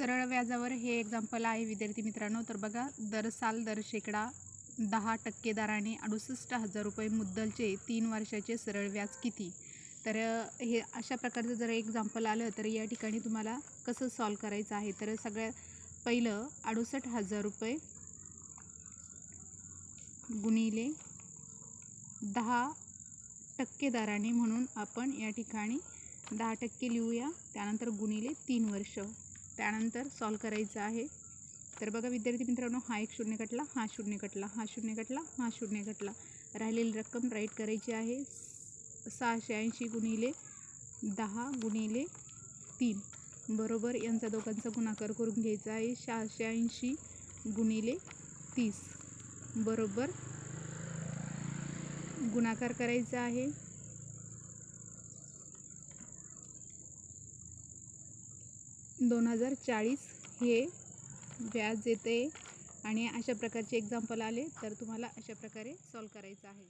सरळ व्याजावर हे एक्झाम्पल आहे विद्यार्थी मित्रांनो. तर बघा दर साल दर शेकडा दहा टक्के दराने अडुसष्ट हजार रुपये मुद्दलचे तीन वर्षाचे सरळ व्याज किती? तर हे अशा प्रकारचं जर एक्झाम्पल आलं तर या ठिकाणी तुम्हाला कसं सॉल्व करायचं आहे? तर सगळ्यात पहिलं अडुसष्ट हजार रुपये गुणिले दहा टक्के दराने म्हणून आपण या ठिकाणी दहा टक्के लिहूया. त्यानंतर गुणिले तीन वर्ष. त्यानंतर सॉल्व करायचं आहे. तर बघा विद्यार्थी मित्रांनो हा एक शून्य कटला हा शून्य कटला हा शून्य कटला हा शून्य कटला. राहिलेली रक्कम राईट करायची आहे. सहाशे ऐंशी गुणिले दहा गुणिले तीन. बरोबर यांचा दोघांचा गुणाकार करून घ्यायचा आहे. सहाशे ऐंशी गुणिले तीस. बरोबर गुणाकार करायचा आहे. दोन हजार चाळीस हे व्याज येते आणि अशा प्रकारचे एक्झाम्पल आले तर तुम्हाला अशा प्रकारे सॉल्व करायचं आहे.